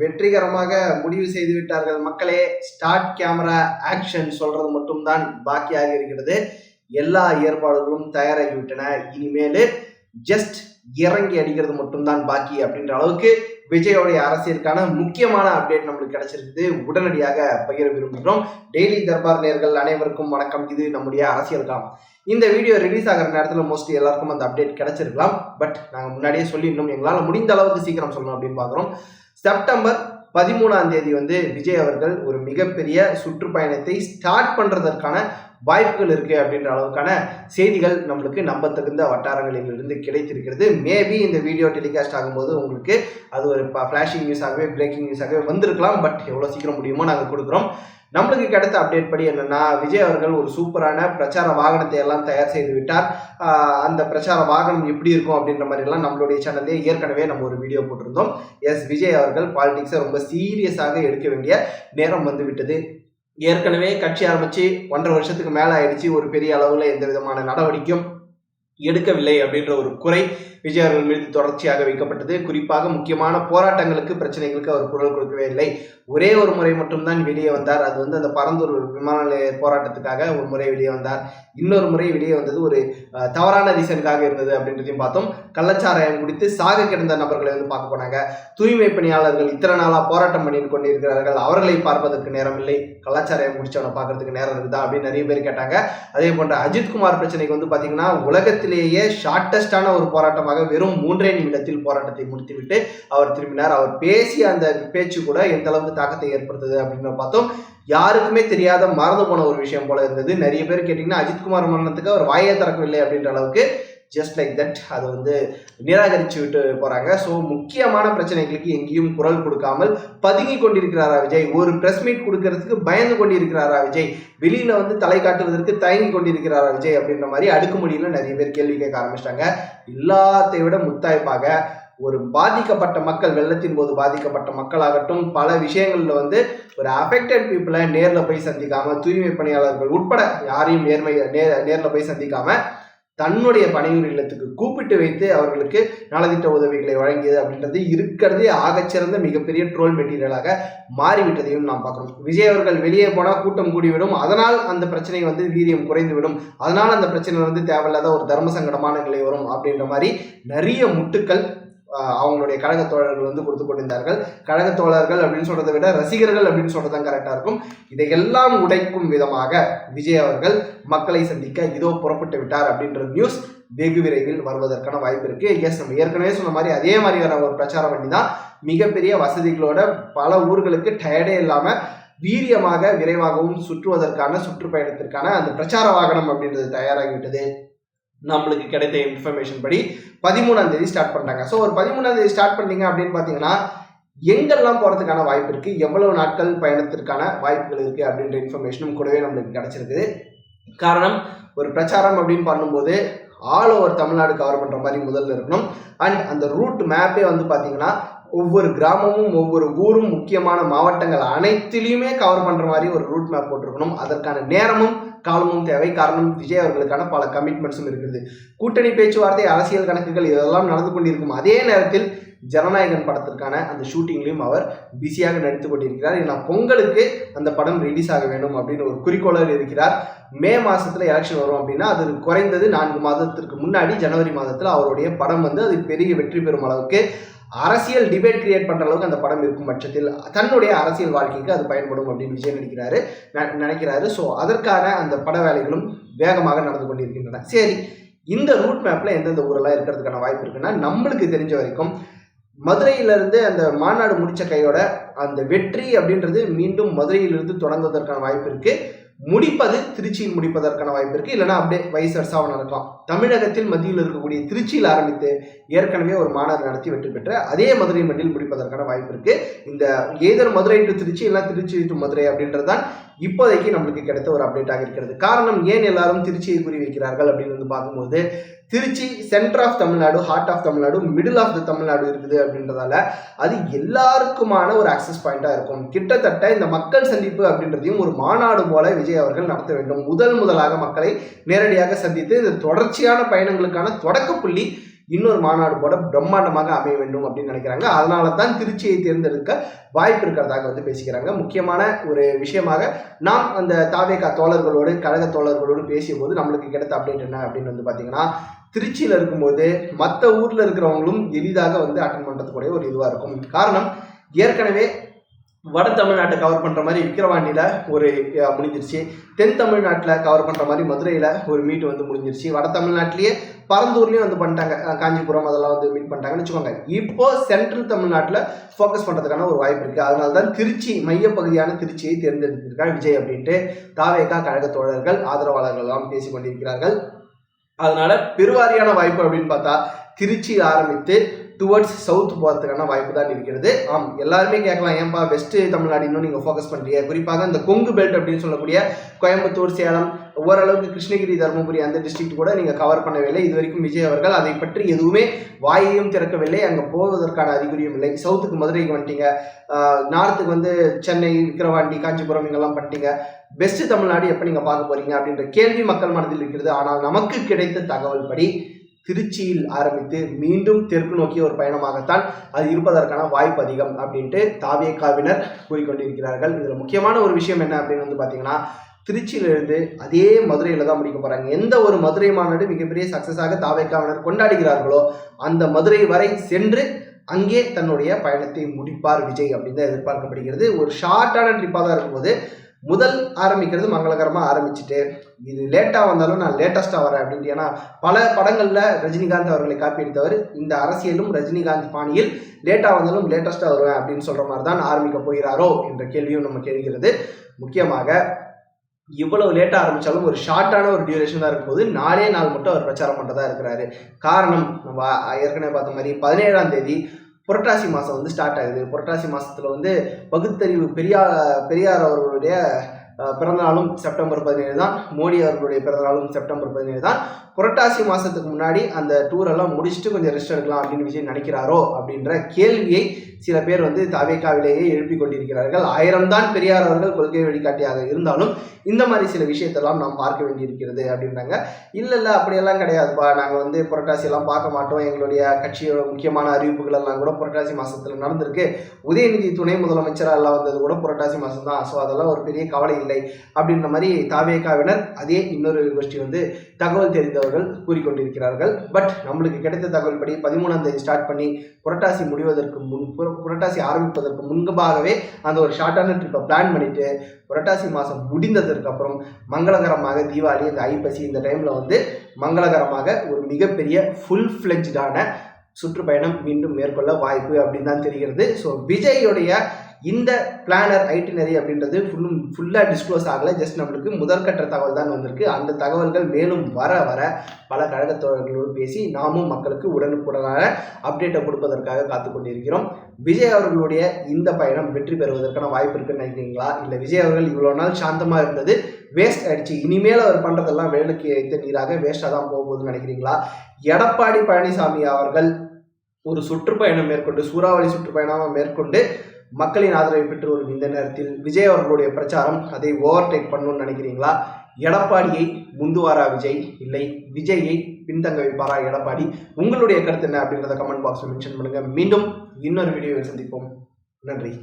வெற்றிகரமாக முடிவு செய்து விட்டார்கள். மக்களே ஸ்டார்ட் கேமரா ஆக்ஷன் சொல்றது மட்டும்தான் பாக்கியாக இருக்கிறது. எல்லா ஏற்பாடுகளும் தயாராகிவிட்டன. இனிமேல் ஜஸ்ட் இறங்கி அடிக்கிறது மட்டும்தான் பாக்கி அப்படின்ற அளவுக்கு விஜயோடைய அரசியலுக்கான முக்கியமான அப்டேட் நம்மளுக்கு கிடைச்சிருக்குது. உடனடியாக பகிர விரும்புகிறோம். டெய்லி தர்பார் நேர்கள் அனைவருக்கும் வணக்கம். இது நம்முடைய அரசியல் காலம். இந்த வீடியோ ரிலீஸ் ஆகிற நேரத்தில் மோஸ்ட்லி எல்லாருக்கும் அந்த அப்டேட் கிடைச்சிருக்கலாம். பட் நாங்கள் முன்னாடியே சொல்லியிருந்தோம் எங்களால் முடிந்த அளவுக்கு சீக்கிரம் சொல்லணும் அப்படின்னு பார்க்குறோம் செப்டம்பர் பதிமூணாம் தேதி வந்து விஜய் அவர்கள் ஒரு மிகப்பெரிய சுற்றுப்பயணத்தை ஸ்டார்ட் பண்ணுறதற்கான வாய்ப்புகள் இருக்குது அப்படின்ற அளவுக்கான செய்திகள் நம்மளுக்கு நம்பத்தகுந்த வட்டாரங்களில் இருந்து கிடைத்திருக்கிறது. மேபி இந்த வீடியோ டெலிகாஸ்ட் ஆகும்போது உங்களுக்கு அது ஒரு ஃப்ளாஷிங் நியூஸாகவே பிரேக்கிங் நியூஸாகவே வந்திருக்கலாம் பட் எவ்வளோ சீக்கிரம் முடியுமோ நாங்கள் கொடுக்குறோம். நம்மளுக்கு கிடைத்த அப்டேட் படி என்னன்னா விஜய் அவர்கள் ஒரு சூப்பரான பிரச்சார வாகனத்தை எல்லாம் தயார் செய்து விட்டார். அந்த பிரச்சார வாகனம் எப்படி இருக்கும் அப்படின்ற மாதிரி எல்லாம் நம்மளுடைய சேனல்லே ஏற்கனவே நம்ம ஒரு வீடியோ போட்டிருந்தோம். எஸ் விஜய் அவர்கள் பாலிடிக்ஸை ரொம்ப சீரியஸாக எடுக்க வேண்டிய நேரம் வந்து விட்டது. ஏற்கனவே கட்சி ஆரம்பிச்சு ஒன்றரை வருஷத்துக்கு மேலே ஆயிடுச்சு. ஒரு பெரிய அளவில் எந்த விதமான நடவடிக்கையும் எடுக்கவில்லை அப்படின்ற ஒரு குறை விஜய் அவர்கள் மீது தொடர்ச்சியாக வைக்கப்பட்டது. குறிப்பாக முக்கியமான போராட்டங்களுக்கு பிரச்சனைகளுக்கு அவர் குரல் கொடுக்கவே இல்லை. ஒரே ஒரு முறை மட்டும்தான் வெளியே வந்தார். அது வந்து அந்த பரந்தூர் விமான நிலைய போராட்டத்துக்காக ஒரு முறை வெளியே வந்தார். இன்னொரு முறை வெளியே வந்தது ஒரு தவறான ரீசனுக்காக இருந்தது அப்படின்றதையும் பார்த்தோம். கள்ளச்சாராயம் குடித்து சாக கிடந்த நபர்களை வந்து பார்க்க போனாங்க. தூய்மை பணியாளர்கள் இத்தனை நாளாக போராட்டம் பண்ணிட்டு கொண்டிருக்கிறார்கள். அவர்களை பார்ப்பதற்கு நேரம் இல்லை. கள்ளச்சாராயம் குடிச்சவனை பார்க்கறதுக்கு நேரம் இருக்குதா அப்படின்னு நிறைய பேர் கேட்டாங்க. அதே போன்ற அஜித்குமார் பிரச்சனைக்கு வந்து பார்த்தீங்கன்னா உலகத்திலேயே ஷார்ட்டஸ்டான ஒரு போராட்டமாக வெறும் மூன்றே நிமிடத்தில் போராட்டத்தை முடித்துவிட்டு அவர் திரும்பினார். அவர் பேசிய அந்த பேச்சு கூட எந்த அளவுக்கு தாக்கத்தை ஏற்படுத்துது அப்படின்னு பார்த்தோம். யாருக்குமே தெரியாத மறந்து போன ஒரு விஷயம் போல இருந்தது. நிறைய பேர் கேட்டிங்கன்னா அஜித்குமார் மரணத்துக்கு அவர் வாயே திறக்கவில்லை அப்படின்ற அளவுக்கு ஜஸ்ட் லைக் தட் அதை வந்து நிராகரித்து விட்டு போகிறாங்க ஸோ முக்கியமான பிரச்சனைகளுக்கு எங்கேயும் குரல் கொடுக்காமல் பதுங்கி கொண்டிருக்கிறாரா விஜய்? ஒரு ப்ரெஸ் மீட் கொடுக்கறதுக்கு பயந்து கொண்டிருக்கிறாரா விஜய்? வெளியில் வந்து தலை காட்டுவதற்கு தயங்கி கொண்டிருக்கிறாரா விஜய் அப்படின்ற மாதிரி அடுக்குமொழியில் நிறைய பேர் கேள்வி கேட்க ஆரம்பிச்சிட்டாங்க. எல்லாத்தை விட முத்தாய்ப்பாக ஒரு பாதிக்கப்பட்ட மக்கள் வெள்ளத்தின் போது பாதிக்கப்பட்ட மக்களாகட்டும் பல விஷயங்களில் வந்து ஒரு அஃபெக்டட் பீப்புளை நேரில் போய் சந்திக்காம தூய்மை பணியாளர்கள் உட்பட யாரையும் நேர்மை நே நேரில் போய் சந்திக்காம தன்னுடைய பணியூர் இல்லத்துக்கு கூப்பிட்டு வைத்து அவர்களுக்கு நலத்திட்ட உதவிகளை வழங்கியது அப்படின்றது இருக்கிறதே ஆகச்சிறந்த மிகப்பெரிய ட்ரோல் மெட்டீரியலாக மாறிவிட்டதையும் நாம் பார்க்கணும் விஜய் அவர்கள் வெளியே போனால் கூட்டம் கூடிவிடும். அதனால் அந்த பிரச்சனை வந்து வீரியம் குறைந்துவிடும். அதனால் அந்த பிரச்சனை வந்து தேவையில்லாத ஒரு தர்ம சங்கடமான நிலை வரும் அப்படின்ற மாதிரி நிறைய முட்டுக்கள் அவங்களுடைய கழக தோழர்கள் வந்து கொடுத்து கொண்டிருந்தார்கள். கழக தோழர்கள் அப்படின்னு சொல்றதை விட ரசிகர்கள் அப்படின்னு சொல்றது தான் கரெக்டாக இருக்கும். இதையெல்லாம் உடைக்கும் விதமாக விஜய் அவர்கள் மக்களை சந்திக்க இதோ புறப்பட்டு விட்டார் அப்படின்ற நியூஸ் வெகு விரைவில் வருவதற்கான வாய்ப்பு இருக்கு. எஸ் நம்ம ஏற்கனவே சொன்ன மாதிரி அதே மாதிரியான ஒரு பிரச்சாரம் பண்ணி தான் மிகப்பெரிய வசதிகளோட பல ஊர்களுக்கு டயர்டே இல்லாம வீரியமாக விரைவாகவும் சுற்றுவதற்கான சுற்றுப்பயணத்திற்கான அந்த பிரச்சார வாகனம் அப்படின்றது தயாராகிவிட்டது. நம்மளுக்கு கிடைத்த இன்ஃபர்மேஷன் படி பதிமூணாம் தேதி ஸ்டார்ட் பண்ணிட்டாங்க. ஸோ ஒரு பதிமூணாம் தேதி ஸ்டார்ட் பண்ணீங்க அப்படின்னு பார்த்தீங்கன்னா எங்கெல்லாம் போகிறதுக்கான வாய்ப்பு இருக்குது எவ்வளவு நாட்கள் பயணத்திற்கான வாய்ப்புகள் இருக்குது அப்படின்ற இன்ஃபர்மேஷனும் கூடவே நம்மளுக்கு கிடச்சிருக்குது காரணம் ஒரு பிரச்சாரம் அப்படின்னு பண்ணும்போது ஆல் ஓவர் தமிழ்நாடு கவர் பண்ணுற மாதிரி முதல்ல இருக்கணும். அண்ட் அந்த ரூட் மேப்பே வந்து பார்த்தீங்கன்னா ஒவ்வொரு கிராமமும் ஒவ்வொரு ஊரும் முக்கியமான மாவட்டங்கள் அனைத்திலையுமே கவர் பண்ணுற மாதிரி ஒரு ரூட் மேப் போட்டிருக்கணும். அதற்கான நேரமும் காலமும் தேவை. காரணம் விஜய் அவர்களுக்கான பல கமிட்மெண்ட்ஸும் இருக்குது. கூட்டணி பேச்சுவார்த்தை அரசியல் கணக்குகள் இதெல்லாம் நடந்து கொண்டிருக்கும் அதே நேரத்தில் ஜனநாயகன் படத்திற்கான அந்த ஷூட்டிங்லையும் அவர் பிஸியாக நடித்து கொண்டிருக்கிறார். ஏன்னா பொங்கலுக்கு அந்த படம் ரிலீஸ் ஆக வேண்டும் அப்படின்னு ஒரு குறிக்கோளில் இருக்கிறார். மே மாதத்தில் எலெக்ஷன் வரும் அப்படின்னா அது குறைந்தது நான்கு மாதத்திற்கு முன்னாடி ஜனவரி மாதத்தில் அவருடைய படம் வந்து அது பெரிய வெற்றி பெறும் அளவுக்கு அரசியல் டிபேட் கிரியேட் பண்ற அளவுக்கு அந்த படம் இருக்கும் பட்சத்தில் தன்னுடைய அரசியல் வாழ்க்கைக்கு அது பயன்படும் அப்படின்னு விஜய் நினைக்கிறாரு நினைக்கிறாரு ஸோ அதற்கான அந்த பட வேலைகளும் வேகமாக நடந்து கொண்டிருக்கின்றன. சரி இந்த ரூட் மேப்ல எந்தெந்த ஊரெல்லாம் இருக்கிறதுக்கான வாய்ப்பு இருக்குன்னா நம்மளுக்கு தெரிஞ்ச வரைக்கும் மதுரையிலிருந்து அந்த மாநாடு முடிச்ச கையோட அந்த வெற்றி அப்படின்றது மீண்டும் மதுரையிலிருந்து தொடங்குவதற்கான வாய்ப்பு இருக்கு. முடிப்பது திருச்சியில் முடிப்பதற்கான வாய்ப்பு இருக்கு. இல்லைன்னா அப்படியே வயசு வருஷாவும் நடக்கலாம். தமிழகத்தில் மத்தியில் இருக்கக்கூடிய திருச்சியில் ஆரம்பித்து ஏற்கனவே ஒரு மாநாடு நடத்தி வெற்றி பெற்ற அதே மதுரை மண்டியில் முடிப்பதற்கான வாய்ப்பு இருக்கு. இந்த ஏதர் மதுரை டு திருச்சி இல்லை திருச்சி டு மதுரை அப்படின்றது தான் இப்போதைக்கு நம்மளுக்கு கிடைத்த ஒரு அப்டேட்டாக இருக்கிறது. காரணம் ஏன் எல்லாரும் திருச்சியை குறி வைக்கிறார்கள் அப்படின்னு வந்து பார்க்கும்போது Trichy centre of Tamil Nadu heart of Tamil Nadu middle of the Tamil Nadu இருக்குது அப்படின்றதால அது எல்லாருக்குமான ஒரு ஆக்சஸ் பாயிண்டாக இருக்கும். கிட்டத்தட்ட இந்த மக்கள் சந்திப்பு அப்படின்றதையும் ஒரு மாநாடு போல விஜய் அவர்கள் நடத்த வேண்டும். முதல் முதலாக மக்களை நேரடியாக சந்தித்து இந்த தொடர்ச்சியான பயணங்களுக்கான தொடக்க புள்ளி இன்னொரு மாநாடு போட பிரம்மாண்டமாக அமைய வேண்டும் அப்படின்னு நினைக்கிறாங்க. அதனால தான் திருச்சியை தேர்ந்தெடுக்க வாய்ப்பு இருக்கிறதாக வந்து பேசிக்கிறாங்க. முக்கியமான ஒரு விஷயமாக நாம் அந்த தாவேகா தோழர்களோடு கழக தோழர்களோடு பேசிய போது நம்மளுக்கு கிடைத்த அப்டேட் என்ன அப்படின்னு வந்து பார்த்தீங்கன்னா திருச்சியில் இருக்கும்போது மற்ற ஊரில் இருக்கிறவங்களும் எளிதாக வந்து அட்டன் பண்ணுறதுக்குடைய ஒரு இதுவாக இருக்கும். காரணம் ஏற்கனவே வட தமிழ்நாட்டை கவர் பண்ணுற மாதிரி விக்கிரவாண்டியில் ஒரு முடிஞ்சிருச்சு. தென் தமிழ்நாட்டில் கவர் பண்ணுற மாதிரி மதுரையில் ஒரு மீட் வந்து முடிஞ்சிருச்சு. வட தமிழ்நாட்டிலேயே பரந்தூர்லேயும் வந்து பண்ணிட்டாங்க. காஞ்சிபுரம் அதெல்லாம் வந்து மீட் பண்ணிட்டாங்கன்னு வச்சுக்கோங்க. இப்போ சென்ட்ரல் தமிழ்நாட்டில் ஃபோக்கஸ் பண்ணுறதுக்கான ஒரு வாய்ப்பு இருக்குது அதனால தான் திருச்சி மையப்பகுதியான திருச்சியை தேர்ந்தெடுத்திருக்கார் விஜய் அப்படின்ட்டு. தாவேகா கழக தோழர்கள் ஆதரவாளர்கள்லாம் பேசி கொண்டிருக்கிறார்கள் அதனால பெருவாரியான வாய்ப்பு அப்படின்னு பார்த்தா திருச்சி ஆரம்பித்து டுவர்ட்ஸ் சவுத் போகிறதுக்கான வாய்ப்பு தான் இருக்கிறது. ஆம் எல்லாருமே கேட்கலாம் ஏன்பா வெஸ்ட் தமிழ்நாடு இன்னும் நீங்கள் ஃபோக்கஸ் பண்ணுறீங்க குறிப்பாக இந்த கொங்கு பெல்ட் அப்படின்னு சொல்லக்கூடிய கோயம்புத்தூர் சேலம் ஓரளவுக்கு கிருஷ்ணகிரி தருமபுரி அந்த டிஸ்ட்ரிக்ட் கூட நீங்கள் கவர் பண்ணவில்லை. இது வரைக்கும் விஜய் அவர்கள் அதை பற்றி எதுவுமே வாயையும் திறக்கவில்லை. அங்கே போவதற்கான அறிகுறியும் இல்லை. சவுத்துக்கு மதுரைக்கு வந்துட்டீங்க. நார்த்துக்கு வந்து சென்னை விக்கிரவாண்டி காஞ்சிபுரம் இங்கெல்லாம் பண்ணிட்டீங்க. பெஸ்ட் தமிழ்நாடு எப்போ நீங்கள் பார்க்க போகிறீங்க அப்படின்ற கேள்வி மக்கள் மனதில் இருக்கிறது. ஆனால் நமக்கு கிடைத்த தகவல் படி திருச்சியில் ஆரம்பித்து மீண்டும் தெற்கு நோக்கிய ஒரு பயணமாகத்தான் அது இருப்பதற்கான வாய்ப்பு அதிகம் அப்படின்ட்டு தாவேக்காவினர் கூறிக்கொண்டிருக்கிறார்கள். இதில் முக்கியமான ஒரு விஷயம் என்ன அப்படின்னு வந்து பார்த்தீங்கன்னா திருச்சியிலிருந்து அதே மதுரையில் தான் முடிக்க போகிறாங்க எந்த ஒரு மதுரை மாநாடு மிகப்பெரிய சக்ஸஸாக தாவேக்காவினர் கொண்டாடுகிறார்களோ அந்த மதுரை வரை சென்று அங்கே தன்னுடைய பயணத்தை முடிப்பார் விஜய் அப்படின்னு தான் எதிர்பார்க்கப்படுகிறது. ஒரு ஷார்ட்டான ட்ரிப்பாக தான் இருக்கும்போது முதல் ஆரம்பிக்கிறது மங்களகரமாக ஆரம்பிச்சுட்டு இது லேட்டாக வந்தாலும் நான் லேட்டஸ்ட்டாக வரேன் அப்படின்ட்டு. ஏன்னா பல படங்களில் ரஜினிகாந்த் அவர்களை காப்பி எடுத்தவர் இந்த அரசியலும் ரஜினிகாந்த் பாணியில் லேட்டாக வந்தாலும் லேட்டஸ்ட்டாக வருவேன் அப்படின்னு சொல்கிற மாதிரி தான் ஆரம்பிக்க போகிறாரோ என்ற கேள்வியும் நம்ம எழுகிறது முக்கியமாக இவ்வளவு லேட்டாக ஆரம்பித்தாலும் ஒரு ஷார்ட்டான ஒரு டியூரேஷன் தான் இருக்கும்போது நாலே நாள் மட்டும் அவர் பிரச்சாரம் பண்ணுறதா இருக்கிறாரு. காரணம் நம்ம ஏற்கனவே பார்த்த மாதிரி பதினேழாம் தேதி புரட்டாசி மாதம் வந்து ஸ்டார்ட் ஆகுது. புரட்டாசி மாதத்தில் வந்து பகுத்தறிவு பெரியார் பெரியார் அவர்களுடைய பிறந்தநாளும் செப்டம்பர் பதினேழு தான். மோடி அவர்களுடைய பிறந்தநாளும் செப்டம்பர் பதினேழு தான். புரட்டாசி மாதத்துக்கு முன்னாடி அந்த டூரெல்லாம் முடிச்சுட்டு கொஞ்சம் ரெஸ்ட் எடுக்கலாம் அப்படின்னு விஜய் நினைக்கிறாரோ அப்படின்ற கேள்வியை சில பேர் வந்து தவேக்காவிலேயே எழுப்பி கொண்டிருக்கிறார்கள். ஆயிரம் தான் பெரியார் அவர்கள் கொள்கை வழிகாட்டியாக இருந்தாலும் இந்த மாதிரி சில விஷயத்தெல்லாம் நாம் பார்க்க வேண்டியிருக்கிறது அப்படின்றாங்க. இல்லை இல்லை அப்படியெல்லாம் கிடையாதுப்பா. நாங்கள் வந்து புரட்டாசி எல்லாம் பார்க்க மாட்டோம். எங்களுடைய கட்சியோட முக்கியமான அறிவிப்புகள் எல்லாம் கூட புரட்டாசி மாதத்தில் நடந்திருக்கு. உதயநிதி துணை முதலமைச்சராக எல்லாம் வந்தது கூட புரட்டாசி மாதம் தான் ஸோ அதெல்லாம் ஒரு பெரிய கவலை இல்லை அப்படின்ற மாதிரி தாவேக்காவினர் அதே இன்னொரு கோஷ்டி வந்து தகவல் தெரிந்தவர்கள் கூறிக்கொண்டிருக்கிறார்கள். பட் நம்மளுக்கு கிடைத்த தகவல் படி பதிமூணாம் தேதி ஸ்டார்ட் பண்ணி புரட்டாசி முடிவதற்கு முன் புரட்டாசி ஆரம்பிப்பதற்கு முன்பாகவே அந்த ஒரு ஷார்ட்டான ட்ரிப்பை பிளான் பண்ணிட்டு புரட்டாசி மாதம் முடிந்ததற்கு அப்புறம் மங்களகரமாக தீபாவளி இந்த ஐப்பசி இந்த டைமில் வந்து மங்களகரமாக ஒரு மிகப்பெரிய ஃபுல் ஃப்ளெஜ்டான சுற்றுப்பயணம் மீண்டும் மேற்கொள்ள வாய்ப்பு அப்படின்னு தான் தெரிகிறது. ஸோ விஜயுடைய இந்த பிளானர் ஐட்டினரி அப்படின்றது ஃபுல்லும் ஃபுல்லாக டிஸ்க்ளோஸ் ஆகலை. ஜஸ்ட் நம்மளுக்கு முதற்கட்ட தகவல் தான் வந்திருக்கு. அந்த தகவல்கள் மேலும் வர வர பல கழகத் தோழர்களோடு பேசி நாமும் மக்களுக்கு உடனுக்குடனான அப்டேட்டை கொடுப்பதற்காக காத்து கொண்டிருக்கிறோம் விஜய் அவர்களுடைய இந்த பயணம் வெற்றி பெறுவதற்கான வாய்ப்பு இருக்குன்னு நினைக்கிறீங்களா? இல்லை விஜய் அவர்கள் இவ்வளோ நாள் சாந்தமாக இருந்தது வேஸ்ட் ஆயிடுச்சு இனிமேல் அவர் பண்ணுறதெல்லாம் வேலைக்கு வைத்த நீராக வேஸ்ட்டாக தான் போக போகுதுன்னு நினைக்கிறீங்களா? எடப்பாடி பழனிசாமி அவர்கள் ஒரு சுற்றுப்பயணம் மேற்கொண்டு சூறாவளி சுற்றுப்பயணமாக மேற்கொண்டு மக்களின் ஆதரவை பெற்று வரும் இந்த நேரத்தில் விஜய் அவர்களுடைய பிரச்சாரம் அதை ஓவர்டேக் பண்ணணும்னு நினைக்கிறீங்களா? எடப்பாடியை முந்துவாரா விஜய்? இல்லை விஜயை பின்தங்க வைப்பாரா எடப்பாடி? உங்களுடைய கருத்து என்ன அப்படின்றத கமெண்ட் பாக்ஸில் மென்ஷன் பண்ணுங்க. மீண்டும் இன்னொரு வீடியோவில் சந்திப்போம். நன்றி.